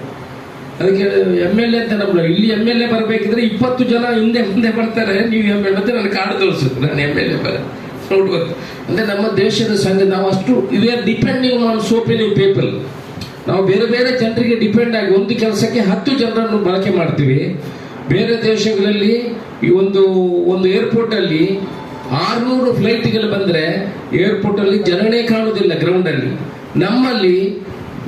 ಅದಕ್ಕೆ ಎಂ ಎಲ್ ಎ ಅಂತ ನಂಬಲ್ಲ ಇಲ್ಲಿ ಎಂ ಎಲ್ ಎ ಬರಬೇಕಿದ್ರೆ ಇಪ್ಪತ್ತು ಜನ ಹಿಂದೆ ಮುಂದೆ ಬರ್ತಾರೆ. ನೀವು ಎಂ ಎಲ್ ಮತ್ತೆ ನನ್ನ ಕಾರ್ಡ್ ತೋರಿಸು. ನಾನು ಎಂ ಎಲ್ ಎ ಬರ ನೋಡುವ ಅಂದ್ರೆ ನಮ್ಮ ದೇಶದ ಸಂಘ, ನಾವು ಅಷ್ಟು we are depending on so many people ನಾವು ಬೇರೆ ಬೇರೆ ಜನರಿಗೆ ಡಿಪೆಂಡ್ ಆಗಿ ಒಂದು ಕೆಲಸಕ್ಕೆ ಹತ್ತು ಜನರನ್ನು ಬಳಕೆ ಮಾಡ್ತೀವಿ. ಬೇರೆ ದೇಶಗಳಲ್ಲಿ ಈ ಒಂದು ಒಂದು ಏರ್ಪೋರ್ಟ್ ಅಲ್ಲಿ ಆರ್ನೂರು ಫ್ಲೈಟ್ಗಳು ಬಂದ್ರೆ ಏರ್ಪೋರ್ಟ್ ಅಲ್ಲಿ ಜನನೇ ಕಾಣುವುದಿಲ್ಲ ಗ್ರೌಂಡ್ ಅಲ್ಲಿ. ನಮ್ಮಲ್ಲಿ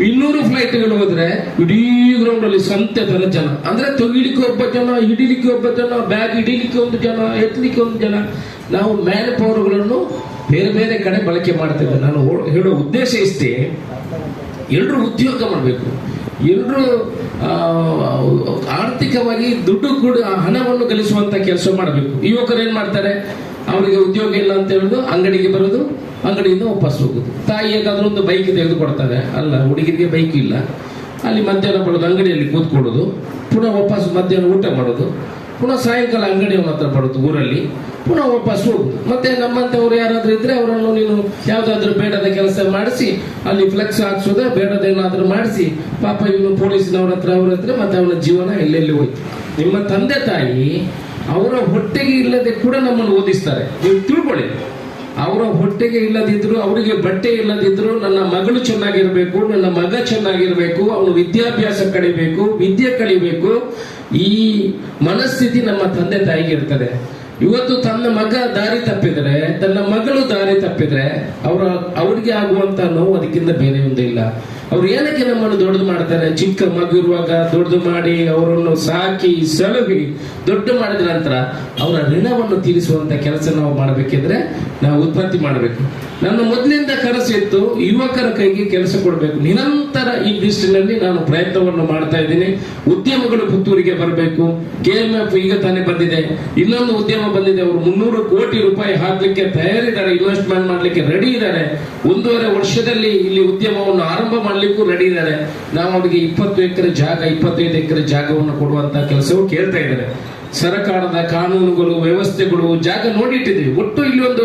ಇನ್ನೂರು ಫ್ಲೈಟ್ಗಳು ಹೋದ್ರೆ ಇಡೀ ಗ್ರೌಂಡ್ ಅಲ್ಲಿ ಸಂತೆ ಜನ. ಅಂದ್ರೆ ತೆಗಿಲಿಕ್ಕೆ ಒಬ್ಬ ಜನ, ಹಿಡಿಲಿಕ್ಕೆ ಒಬ್ಬ ಜನ ಬ್ಯಾಗ್ ಹಿಡಿಲಿಕ್ಕೆ ಒಂದು ಜನ, ಎತ್ತಲಿಕ್ಕೆ ಒಂದು ಜನ. ನಾವು ಮ್ಯಾನ್ ಪವರ್ಗಳನ್ನು ಬೇರೆ ಬೇರೆ ಕಡೆ ಬಳಕೆ ಮಾಡ್ತೇವೆ ನಾನು ಹೇಳೋ ಉದ್ದೇಶ ಇಷ್ಟೇ ಎಲ್ಲರೂ ಉದ್ಯೋಗ ಮಾಡಬೇಕು. ಎಲ್ಲರೂ ಆರ್ಥಿಕವಾಗಿ ದುಡ್ಡು ಕೂಡ ಹಣವನ್ನು ಗಳಿಸುವಂತ ಕೆಲಸ ಮಾಡಬೇಕು. ಯುವಕರು ಏನು ಮಾಡ್ತಾರೆ? ಅವರಿಗೆ ಉದ್ಯೋಗ ಇಲ್ಲ ಅಂತ ಹೇಳುದು, ಅಂಗಡಿಗೆ ಬರೋದು, ಅಂಗಡಿಯಿಂದ ವಾಪಸ್ ಹೋಗುದು. ತಾಯಿ ಹೇಗಾದರೂ ಒಂದು ಬೈಕ್ ತೆಗೆದುಕೊಡ್ತಾರೆ. ಅಲ್ಲ, ಹುಡುಗಿರಿಗೆ ಬೈಕ್ ಇಲ್ಲ. ಅಲ್ಲಿ ಮಧ್ಯಾಹ್ನ ಬರೋದು, ಅಂಗಡಿಯಲ್ಲಿ ಕೂತ್ಕೊಡೋದು ಪುನಃ ವಾಪಸ್ ಮಧ್ಯಾಹ್ನ ಊಟ ಮಾಡೋದು. ಪುನಃ ಸಾಯಂಕಾಲ ಅಂಗಡಿಯವನ ಹತ್ರ ಬರುತ್ತೆ ಊರಲ್ಲಿ. ಪುನಃ ವಾಪಸ್ ಹೋಗುದು ಮತ್ತೆ ನಮ್ಮಂತವ್ರು ಯಾರಾದ್ರೂ ಇದ್ರೆ ಅವರನ್ನು ನೀನು ಯಾವ್ದಾದ್ರು ಬೇಡದ ಕೆಲಸ ಮಾಡಿಸಿ, ಅಲ್ಲಿ ಫ್ಲೆಕ್ಸ್ ಹಾಕ್ಸೋದ ಬೇಡದೇನಾದ್ರೂ ಮಾಡಿಸಿ, ಪಾಪ ಇವನು ಪೊಲೀಸ್ನವ್ರ ಹತ್ರ, ಅವ್ರ ಹತ್ರ ಮತ್ತೆ ಅವನ ಜೀವನ ಎಲ್ಲೆಲ್ಲಿ ಹೋಯ್ತು. ನಿಮ್ಮ ತಂದೆ ತಾಯಿ ಅವರ ಹೊಟ್ಟೆಗೆ ಇಲ್ಲದೆ ಕೂಡ ನಮ್ಮನ್ನು ಓದಿಸ್ತಾರೆ. ನೀವು ತಿಳ್ಕೊಳ್ಳಿ. ಅವರ ಹೊಟ್ಟೆಗೆ ಇಲ್ಲದಿದ್ರು, ಅವರಿಗೆ ಬಟ್ಟೆ ಇಲ್ಲದಿದ್ರು, ನನ್ನ ಮಗಳು ಚೆನ್ನಾಗಿರ್ಬೇಕು, ನನ್ನ ಮಗ ಚೆನ್ನಾಗಿರ್ಬೇಕು, ಅವನು ವಿದ್ಯಾಭ್ಯಾಸ ಕಲಿಬೇಕು, ವಿದ್ಯೆ ಕಳಿಬೇಕು ಈ ಮನಸ್ಥಿತಿ ನಮ್ಮ ತಂದೆ ತಾಯಿಗೆ ಇರ್ತದೆ ಇವತ್ತು ತನ್ನ ಮಗ ದಾರಿ ತಪ್ಪಿದ್ರೆ, ತನ್ನ ಮಗಳು ದಾರಿ ತಪ್ಪಿದ್ರೆ, ಅವರ, ಅವರಿಗೆ ಆಗುವಂತ ನೋವು ಅದಕ್ಕಿಂತ ಬೇರೆ ಒಂದು ಇಲ್ಲ. ಅವ್ರು ಏನಕ್ಕೆ ನಮ್ಮನ್ನು ದೊಡ್ಡದು ಮಾಡ್ತಾರೆ? ಚಿಕ್ಕ ಮಗು ಇರುವಾಗ ದೊಡ್ಡದು ಮಾಡಿ ಅವರನ್ನು ಸಾಕಿ ಸಲಹಿ ದೊಡ್ಡ ಮಾಡಿದ ನಂತರ ಅವರ ಋಣವನ್ನು ತೀರಿಸುವಂತ ಕೆಲಸ ನಾವು ಮಾಡಬೇಕಿದ್ರೆ ನಾವು ಉತ್ಪತ್ತಿ ಮಾಡಬೇಕು. ನನ್ನ ಮೊದಲಿಂದ ಕನಸಿತ್ತು ಯುವಕರ ಕೈಗೆ ಕೆಲಸ ಕೊಡಬೇಕು. ನಿರಂತರ ಈ ದೃಷ್ಟಿನಲ್ಲಿ ನಾನು ಪ್ರಯತ್ನವನ್ನು ಮಾಡ್ತಾ ಇದ್ದೀನಿ. ಉದ್ಯಮಗಳು ಪುತ್ತೂರಿಗೆ ಬರಬೇಕು. ಕೆ ಎಂ ಎಫ್ ಈಗ ತಾನೇ ಬಂದಿದೆ. ಇನ್ನೊಂದು ಉದ್ಯಮ ಬಂದಿದೆ. ಅವರು ಮುನ್ನೂರು ಕೋಟಿ ರೂಪಾಯಿ ಹಾಕಲಿಕ್ಕೆ ತಯಾರಿದ್ದಾರೆ ಇನ್ವೆಸ್ಟ್ಮೆಂಟ್ ಮಾಡ್ಲಿಕ್ಕೆ ರೆಡಿ ಇದ್ದಾರೆ. ಒಂದೂವರೆ ವರ್ಷದಲ್ಲಿ ಇಲ್ಲಿ ಉದ್ಯಮವನ್ನು ಆರಂಭ ಮಾಡ್ಲಿಕ್ಕೂ ರೆಡಿ ಇದ್ದಾರೆ. ನಾವು ಅವರಿಗೆ ಇಪ್ಪತ್ತು ಎಕರೆ ಜಾಗ, ಇಪ್ಪತ್ತೈದು ಎಕರೆ ಜಾಗವನ್ನು ಕೊಡುವಂತ ಕೆಲಸವು ಕೇಳ್ತಾ ಇದ್ದಾರೆ. ಸರ್ಕಾರದ ಕಾನೂನುಗಳು, ವ್ಯವಸ್ಥೆಗಳು ಜಾಗ ನೋಡಿಟ್ಟಿದ್ದೀವಿ. ಒಟ್ಟು ಇಲ್ಲಿ ಒಂದು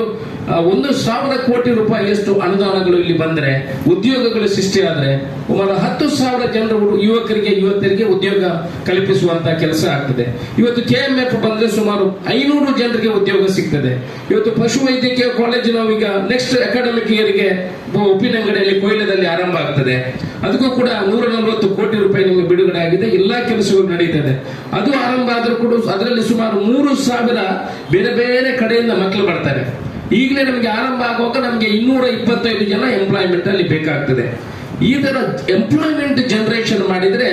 ಒಂದು ಸಾವಿರ ಕೋಟಿ ರೂಪಾಯಿಯಷ್ಟು ಅನುದಾನಗಳು ಇಲ್ಲಿ ಬಂದ್ರೆ, ಉದ್ಯೋಗಗಳು ಸೃಷ್ಟಿಯಾದರೆ ಸುಮಾರು ಹತ್ತು ಸಾವಿರ ಜನರು ಯುವಕರಿಗೆ, ಯುವತಿಯರಿಗೆ ಉದ್ಯೋಗ ಕಲ್ಪಿಸುವಂತ ಕೆಲಸ ಆಗ್ತದೆ. ಇವತ್ತು ಕೆ ಎಂ ಎಫ್ ಬಂದ್ರೆ ಸುಮಾರು ಐನೂರು ಜನರಿಗೆ ಉದ್ಯೋಗ ಸಿಗ್ತದೆ. ಇವತ್ತು ಪಶು ವೈದ್ಯಕೀಯ ಕಾಲೇಜು ನಾವೀಗ ನೆಕ್ಸ್ಟ್ ಅಕಾಡೆಮಿಕ್ ಇಯರ್ಗೆ ಉಪ್ಪಿನಂಗಡಿಯಲ್ಲಿ, ಕೊಯ್ಲದಲ್ಲಿ ಆರಂಭ ಆಗ್ತದೆ. ಅದಕ್ಕೂ ಕೂಡ ನೂರ ನಲವತ್ತು ಕೋಟಿ ರೂಪಾಯಿ ನಿಮಗೆ ಬಿಡುಗಡೆ ಆಗಿದೆ. ಎಲ್ಲಾ ಕೆಲಸಗಳು ನಡೀತದೆ. ಅದು ಆರಂಭ ಆದರೂ ಕೂಡ ಅದರಲ್ಲಿ ಸುಮಾರು ಮೂರು ಸಾವಿರ ಬೇರೆ ಬೇರೆ ಕಡೆಯಿಂದ ಮಕ್ಕಳು ಬರ್ತಾರೆ. ಈಗಲೇ ನಮಗೆ ಆರಂಭ ಆಗುವಾಗ ನಮಗೆ ಇನ್ನೂರ ಇಪ್ಪತ್ತೈದು ಜನ ಎಂಪ್ಲಾಯ್ಮೆಂಟ್ ಅಲ್ಲಿ ಬೇಕಾಗ್ತದೆ. ಈ ತರ ಎಂಪ್ಲಾಯ್ಮೆಂಟ್ ಜನರೇಷನ್ ಮಾಡಿದ್ರೆ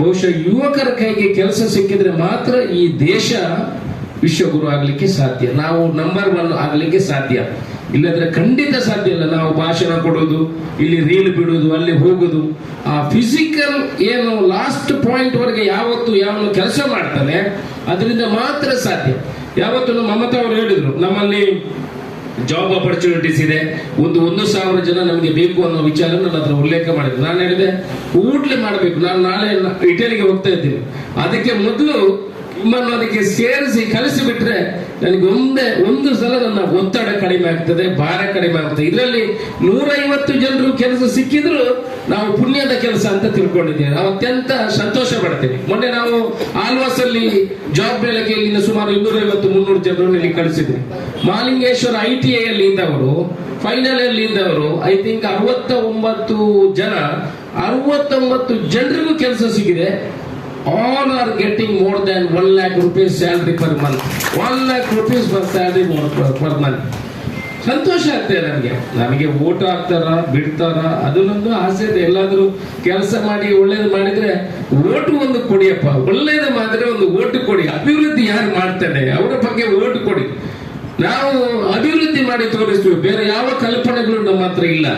ಬಹುಶಃ ಯುವಕರ ಕೈಗೆ ಕೆಲಸ ಸಿಕ್ಕಿದ್ರೆ ಮಾತ್ರ ಈ ದೇಶ ವಿಶ್ವಗುರು ಆಗ್ಲಿಕ್ಕೆ ಸಾಧ್ಯ. ನಾವು ನಂಬರ್ ಒನ್ ಆಗ್ಲಿಕ್ಕೆ ಸಾಧ್ಯ. ಇಲ್ಲದ್ರೆ ಖಂಡಿತ ಸಾಧ್ಯ ಇಲ್ಲ ನಾವು ಭಾಷಣ ಕೊಡೋದು, ಇಲ್ಲಿ ರೀಲ್ ಬಿಡೋದು, ಅಲ್ಲಿ ಹೋಗೋದು. ಆ ಫಿಸಿಕಲ್ ಏನು ಲಾಸ್ಟ್ ಪಾಯಿಂಟ್ ವರೆಗೆ ಯಾವತ್ತು ಯಾವ ಕೆಲಸ ಮಾಡ್ತಾನೆ, ಅದರಿಂದ ಮಾತ್ರ ಸಾಧ್ಯ. ಯಾವತ್ತು ಮಮತಾ ಅವರು ಹೇಳಿದ್ರು, ನಮ್ಮಲ್ಲಿ ಜಾಬ್ ಅಪರ್ಚುನಿಟೀಸ್ ಇದೆ. ಒಂದು ಒಂದು ಸಾವಿರ ಜನ ನಮಗೆ ಬೇಕು ಅನ್ನೋ ವಿಚಾರ ನನ್ನ ಹತ್ರ ಉಲ್ಲೇಖ ಮಾಡಿದ್ರು. ನಾನು ಹೇಳಿದೆ, ಕೂಡ್ಲೆ ಮಾಡಬೇಕು. ನಾನು ನಾಳೆ ಇಟಲಿಗೆ ಹೋಗ್ತಾ ಇದ್ದೀನಿ. ಅದಕ್ಕೆ ಮೊದಲು ನಿಮ್ಮನ್ನು ಅದಕ್ಕೆ ಸೇರಿಸಿ, ಕಲಿಸಿ ಬಿಟ್ರೆ ನನಗೆ ಒಂದೇ ಒಂದು ಸಲ ನನ್ನ ಒತ್ತಡ ಕಡಿಮೆ ಆಗ್ತದೆ, ಭಾರ ಕಡಿಮೆ ಆಗ್ತದೆ. ಇದರಲ್ಲಿ ನೂರೈವತ್ತು ಜನರು ಕೆಲಸ ಸಿಕ್ಕಿದ್ರು ನಾವು ಪುಣ್ಯದ ಕೆಲಸ ಅಂತ ತಿಳ್ಕೊಂಡಿದ್ದೇವೆ. ನಾವು ಅತ್ಯಂತ ಸಂತೋಷ ಪಡ್ತೇವೆ. ಮೊನ್ನೆ ನಾವು ಆಲ್ವಾಸ್ ಅಲ್ಲಿ ಜಾಬ್ ಇಲ್ಲಿಂದ ಸುಮಾರು ಇನ್ನೂರೈವತ್ತು, ಮುನ್ನೂರು ಜನರನ್ನು ಇಲ್ಲಿ ಕಳಿಸಿದ್ವಿ. ಮಾಲಿಂಗೇಶ್ವರ ಐ ಟಿ ಐ ಅಲ್ಲಿ ಇದ್ದವರು ಫೈನಲ್ ಅಲ್ಲಿ ಇದ್ದವರು ಐ ಥಿಂಕ್ ಅರವತ್ತ ಒಂಬತ್ತು ಜನ, ಅರವತ್ತೊಂಬತ್ತು ಜನರಿಗೂ ಕೆಲಸ ಸಿಗಿದೆ all are getting more than one lakh rupees salary per month one lakh rupees per salary per month ಸಂತೋಷ ಆಗ್ತದೆ ನನಗೆ ನಮಗೆ. ಓಟ್ ಹಾಕ್ತಾರ, ಬಿಡ್ತಾರ ಅದನ್ನೊಂದು ಆಸೆ ಇದೆ. ಎಲ್ಲಾದರೂ ಕೆಲಸ ಮಾಡಿ, ಒಳ್ಳೇದು ಮಾಡಿದ್ರೆ ಓಟು ಒಂದು ಕೊಡಿಯಪ್ಪ. ಒಳ್ಳೇದು ಮಾಡಿದ್ರೆ ಒಂದು ಓಟು ಕೊಡಿ. ಅಭಿವೃದ್ಧಿ ಯಾರು ಮಾಡ್ತಾನೆ ಅವರ ಬಗ್ಗೆ ಓಟು ಕೊಡಿ. ನಾವು ಅಭಿವೃದ್ಧಿ ಮಾಡಿ ತೋರಿಸ್ತೀವಿ. ಬೇರೆ ಯಾವ ಕಲ್ಪನೆಗಳು ನಮ್ಮ ಹತ್ರ ಇಲ್ಲ.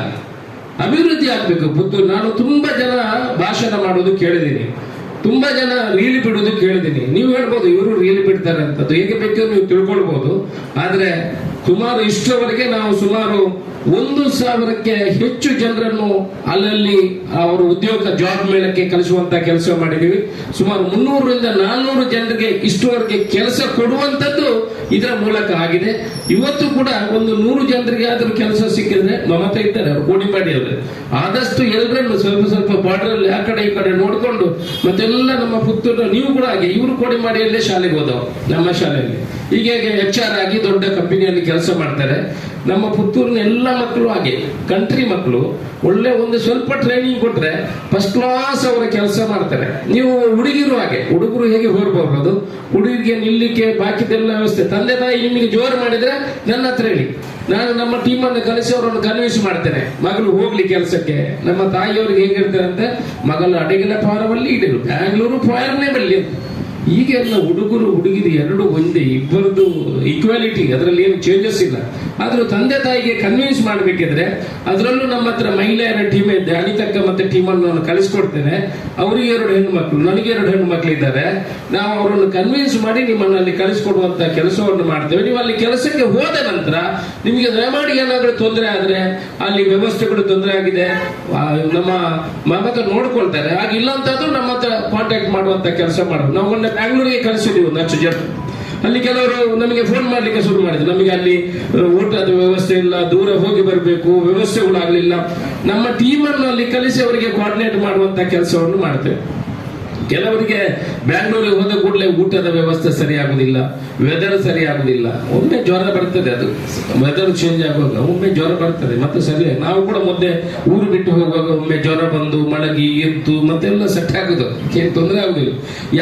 ಅಭಿವೃದ್ಧಿ ಆಗ್ಬೇಕು. ಪುತ್ತೂರು ನಾನು ತುಂಬಾ ಜನ ಭಾಷಣ ಮಾಡೋದು ಕೇಳಿದ್ದೀನಿ. ತುಂಬಾ ಜನ ರೀಲ್ ಬಿಡುವುದು ಕೇಳಿದೀನಿ ನೀವು ಹೇಳ್ಬೋದು, ಇವರು ರೀಲ್ ಬಿಡ್ತಾರೆ ಅಂತದ್ದು. ಹೇಗೆ ಬೇಕೋ ನೀವು ತಿಳ್ಕೊಳ್ಬಹುದು ಆದ್ರೆ ಸುಮಾರು ಇಷ್ಟರವರೆಗೆ ನಾವು ಸುಮಾರು ಒಂದು ಸಾವಿರಕ್ಕೆ ಹೆಚ್ಚು ಜನರನ್ನು ಅಲ್ಲಲ್ಲಿ ಅವರು ಉದ್ಯೋಗ ಜಾಬ್ ಮೇಳಕ್ಕೆ ಕಲಿಸುವಂತ ಕೆಲಸ ಮಾಡಿದೀವಿ ಸುಮಾರು ಮುನ್ನೂರರಿಂದ ನಾನ್ನೂರು ಜನರಿಗೆ ಇಷ್ಟುವರೆಗೆ ಕೆಲಸ ಕೊಡುವಂತದ್ದು ಇದರ ಮೂಲಕ ಆಗಿದೆ. ಇವತ್ತು ಕೂಡ ಒಂದು ನೂರು ಜನರಿಗೆ ಆದ್ರೂ ಕೆಲಸ ಸಿಕ್ಕಿದ್ರೆ ಮಮತೆ ಇದ್ದಾರೆ ಕೋಡಿ ಮಾಡಿ ಅವರು. ಆದಷ್ಟು ಎಲ್ಲರನ್ನು ಸ್ವಲ್ಪ ಸ್ವಲ್ಪ ಬಾರ್ಡರ್ ಅಲ್ಲಿ ಆ ಕಡೆ ಈ ಕಡೆ ನೋಡಿಕೊಂಡು ಮತ್ತೆಲ್ಲ ನಮ್ಮ ಪುತ್ತೂರು ನೀವು ಕೂಡ ಹಾಗೆ, ಇವರು ಕೋಡಿಮಾಡಿಯಲ್ಲೇ ಶಾಲೆಗೆ ಹೋದವರು, ನಮ್ಮ ಶಾಲೆಯಲ್ಲಿ. ಈಗ ಎಚ್ ಆರ್ ಆಗಿ ದೊಡ್ಡ ಕಂಪನಿಯಲ್ಲಿ ಕೆಲಸ ಮಾಡ್ತಾರೆ. ನಮ್ಮ ಪುತ್ತೂರಿನ ಎಲ್ಲ ಮಕ್ಕಳು ಹಾಗೆ ಕಂಟ್ರಿ ಮಕ್ಕಳು, ಒಳ್ಳೆ ಒಂದು ಸ್ವಲ್ಪ ಟ್ರೈನಿಂಗ್ ಕೊಟ್ರೆ ಫಸ್ಟ್ ಕ್ಲಾಸ್ ಅವರ ಕೆಲಸ ಮಾಡ್ತಾರೆ. ನೀವು ಹುಡುಗಿರು ಹಾಗೆ, ಹುಡುಗರು ಹೇಗೆ ಹೊರಬಹುದು ಹುಡುಗರಿಗೆ ನಿಲ್ಲಿಕ್ಕೆ ಬಾಕಿದೆಲ್ಲ ವ್ಯವಸ್ಥೆ. ತಂದೆ ತಾಯಿ ನಿಮಗೆ ಜೋರು ಮಾಡಿದ್ರೆ ನನ್ನ ಹತ್ರ ಹೇಳಿ. ನಾನು ನಮ್ಮ ಟೀಮನ್ನು ಕಲಿಸಿ ಅವರನ್ನು ಕನ್ವಿನ್ಸ್ ಮಾಡ್ತೇನೆ. ಮಗಳು ಹೋಗ್ಲಿ ಕೆಲಸಕ್ಕೆ. ನಮ್ಮ ತಾಯಿಯವ್ರಿಗೆ ಹೇಗಿರ್ತಾರೆ ಅಂತ ಮಗಳು ಅಡಗಿನ ಪಾರವಲ್ಲಿ ಇಡಲು ಬ್ಯಾಂಗ್ಳೂರು ಪಾರನೇ ಬಲ್ಲಿ ಅಂತ. ಈಗ ಎಲ್ಲ ಹುಡುಗರು ಹುಡುಗಿರು ಎರಡು ಒಂದೇ ಇಬ್ಬರದು ಈಕ್ವಾಲಿಟಿ ಅದರಲ್ಲಿ ಏನು ಚೇಂಜಸ್ ಇಲ್ಲ ಆದ್ರೂ ತಂದೆ ತಾಯಿಗೆ ಕನ್ವಿನ್ಸ್ ಮಾಡಬೇಕಿದ್ರೆ ಅದರಲ್ಲೂ ನಮ್ಮ ಹತ್ರ ಮಹಿಳೆಯರ ಟೀಮ್ ಇದೆ. ಅನಿತಕ್ಕ ಮತ್ತೆ ಟೀಮ್ ಅನ್ನು ನಾನು ಕಳಿಸ್ಕೊಡ್ತೇನೆ. ಅವರಿಗೆ ಎರಡು ಹೆಣ್ಣು ಮಕ್ಕಳು ನನಗೆ ಎರಡು ಹೆಣ್ಣು ಮಕ್ಕಳು ಇದ್ದಾರೆ ನಾವು ಅವರನ್ನು ಕನ್ವಿನ್ಸ್ ಮಾಡಿ ನಿಮ್ಮನ್ನು ಅಲ್ಲಿ ಕಳಿಸ್ಕೊಡುವಂತ ಕೆಲಸವನ್ನು ಮಾಡ್ತೇವೆ. ನೀವು ಅಲ್ಲಿ ಕೆಲಸಕ್ಕೆ ಹೋದ ನಂತರ ನಿಮಗೆ ದಯಮಾಡಿ ಏನಾದರೂ ತೊಂದರೆ ಆದ್ರೆ ಅಲ್ಲಿ ವ್ಯವಸ್ಥೆಗಳು ತೊಂದರೆ ಆಗಿದೆ ನಮ್ಮ ಮಮತ ನೋಡ್ಕೊಳ್ತಾರೆ. ಹಾಗಿಲ್ಲ ಅಂತಾದ್ರೂ ನಮ್ಮ ಹತ್ರ ಕಾಂಟ್ಯಾಕ್ಟ್ ಮಾಡುವಂತ ಕೆಲಸ ಮಾಡೋದು ನಾವು ಮೊನ್ನೆ ಬ್ಯಾಂಗ್ಳೂರಿಗೆ ಕಳಿಸಿದೀವಿ ಒಂದು ಹತ್ತು ಜನ. ಅಲ್ಲಿ ಕೆಲವರು ನಮಗೆ ಫೋನ್ ಮಾಡ್ಲಿಕ್ಕೆ ಶುರು ಮಾಡಿದ್ರು. ನಮಗೆ ಅಲ್ಲಿ ಊಟದ ವ್ಯವಸ್ಥೆ ಇಲ್ಲ, ದೂರ ಹೋಗಿ ಬರಬೇಕು, ವ್ಯವಸ್ಥೆಗಳಾಗಲಿಲ್ಲ. ನಮ್ಮ ಟೀಮ್ ಅನ್ನು ಅಲ್ಲಿ ಕಲಿಸಿ ಅವರಿಗೆ ಕೋಆರ್ಡಿನೇಟ್ ಮಾಡುವಂತ ಕೆಲಸವನ್ನು ಮಾಡ್ತೇವೆ. ಕೆಲವರಿಗೆ ಬ್ಯಾಂಗ್ಳೂರಿಗೆ ಹೋದ ಕೂಡಲೇ ಊಟದ ವ್ಯವಸ್ಥೆ ಸರಿಯಾಗುವುದಿಲ್ಲ ವೆದರ್ ಸರಿಯಾಗುವುದಿಲ್ಲ. ಒಮ್ಮೆ ಜ್ವರ ಬರ್ತದೆ ಅದು. ವೆದರ್ ಚೇಂಜ್ ಆಗುವಾಗ ಒಮ್ಮೆ ಜ್ವರ ಬರ್ತದೆ, ಮತ್ತೆ ಸರಿ ನಾವು ಕೂಡ ಮೊದಲೇ ಊರು ಬಿಟ್ಟು ಹೋಗುವಾಗ ಒಮ್ಮೆ ಜ್ವರ ಬಂದು ಮಳಗಿ ಎದ್ದು ಮತ್ತೆಲ್ಲ ಸೆಟ್ ಆಗುದು. ಏನು ತೊಂದರೆ ಆಗುದಿಲ್ಲ.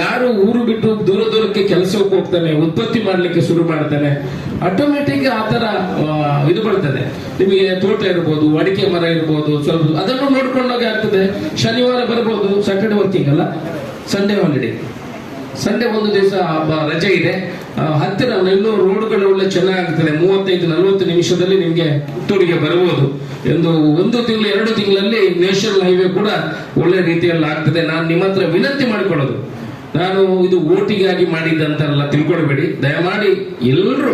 ಯಾರು ಊರು ಬಿಟ್ಟು ದೂರ ದೂರಕ್ಕೆ ಕೆಲಸಕ್ಕೆ ಹೋಗ್ತಾನೆ, ಉತ್ಪತ್ತಿ ಮಾಡ್ಲಿಕ್ಕೆ ಶುರು ಮಾಡ್ತಾನೆ ಆಟೋಮೆಟಿಕ್ ಆ ತರ ಇದು ಬರ್ತದೆ. ನಿಮಗೆ ತೋಟ ಇರ್ಬೋದು, ಅಡಿಕೆ ಮರ ಇರ್ಬೋದು, ಸ್ವಲ್ಪ ಅದನ್ನು ನೋಡ್ಕೊಂಡೋಗಿ ಆಗ್ತದೆ. ಶನಿವಾರ ಬರ್ಬೋದು ಸಾಟರ್ಡೆ ವರ್ಕಿಂಗ್ ಅಲ್ಲ. ಸಂಡೇ ಹಾಲಿಡೇ ಸಂಡೇ ಒಂದು ದಿವಸ ರಜೆ ಇದೆ. ಹತ್ತಿರ ರೋಡ್ ರೋಡ್ಗಳು ಒಳ್ಳೆ ಚೆನ್ನಾಗಿರ್ತದೆ ಮೂವತ್ತೈದು, ನಲವತ್ತು ನಿಮಿಷದಲ್ಲಿ ನಿಮಗೆ ಪುತ್ತೂರಿಗೆ ಬರಬಹುದು ಎಂದು ಒಂದು ತಿಂಗಳು, ಎರಡು ತಿಂಗಳಲ್ಲಿ ನ್ಯಾಷನಲ್ ಹೈವೇ ಕೂಡ ಒಳ್ಳೆ ರೀತಿಯಲ್ಲಿ ಆಗ್ತದೆ. ನಾನು ನಿಮ್ಮ ಹತ್ರ ವಿನಂತಿ ಮಾಡಿಕೊಳ್ಳೋದು. ನಾನು ಇದು ಓಟಿಗಾಗಿ ಮಾಡಿದ್ದಂತೆಲ್ಲ ತಿಳ್ಕೊಳ್ಬೇಡಿ. ದಯಮಾಡಿ ಎಲ್ಲರೂ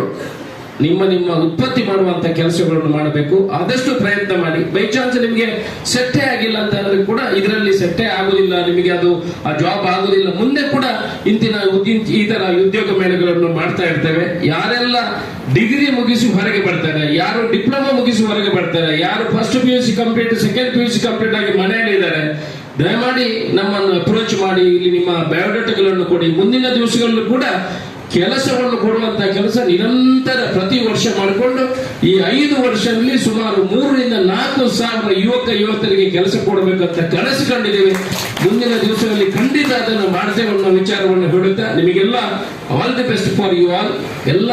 ನಿಮ್ಮ ನಿಮ್ಮ ಉತ್ಪತ್ತಿ ಮಾಡುವಂತ ಕೆಲಸಗಳನ್ನು ಮಾಡಬೇಕು. ಆದಷ್ಟು ಪ್ರಯತ್ನ ಮಾಡಿ. ಬೈ ಚಾನ್ಸ್ ನಿಮಗೆ ಸೆಟ್ಟೆ ಆಗಿಲ್ಲ ಅಂತ ಹೇಳಿದ್ರೆ ಕೂಡ ಇದರಲ್ಲಿ ಸೆಟ್ಟೆ ಆಗುದಿಲ್ಲ. ನಿಮಗೆ ಅದು, ಆ ಜಾಬ್ ಆಗುದಿಲ್ಲ. ಮುಂದೆ ಕೂಡ ಇಂತಿನ ಈ ತರ ಉದ್ಯೋಗ ಮೇಳಗಳನ್ನು ಮಾಡ್ತಾ ಇರ್ತೇವೆ. ಯಾರೆಲ್ಲ ಡಿಗ್ರಿ ಮುಗಿಸಿ ಹೊರಗೆ ಬರ್ತಾರೆ, ಯಾರು ಡಿಪ್ಲೊಮಾ ಮುಗಿಸಿ ಹೊರಗೆ ಬರ್ತಾರೆ, ಯಾರು first P U C complete second P U C complete ಆಗಿ ಮನೆಯಲ್ಲಿ ಇದ್ದಾರೆ, ದಯಮಾಡಿ ನಮ್ಮನ್ನು ಅಪ್ರೋಚ್ ಮಾಡಿ. ಇಲ್ಲಿ ನಿಮ್ಮ ಬಯೋಡಾಟಾಗಳನ್ನು ಕೊಡಿ. ಮುಂದಿನ ದಿವಸಗಳಲ್ಲೂ ಕೂಡ ಕೆಲಸವನ್ನು ಕೊಡುವಂತಹ ಕೆಲಸ ನಿರಂತರ ಪ್ರತಿ ವರ್ಷ ಮಾಡಿಕೊಂಡು ಈ ಐದು ವರ್ಷದಲ್ಲಿ ಸುಮಾರು ಮೂರರಿಂದ ನಾಲ್ಕು ಸಾವಿರ ಯುವಕ ಯುವಕರಿಗೆ ಕೆಲಸ ಕೊಡಬೇಕಂತ ಕನಸು ಕಂಡಿದ್ದೇವೆ ಮುಂದಿನ ದಿವಸಗಳಲ್ಲಿ ಖಂಡಿತ ಅದನ್ನು ಮಾಡ್ತೇವೆ ಅನ್ನೋ ವಿಚಾರವನ್ನು ಹೇಳುತ್ತಾ ನಿಮಗೆಲ್ಲ all the best for you all ಎಲ್ಲ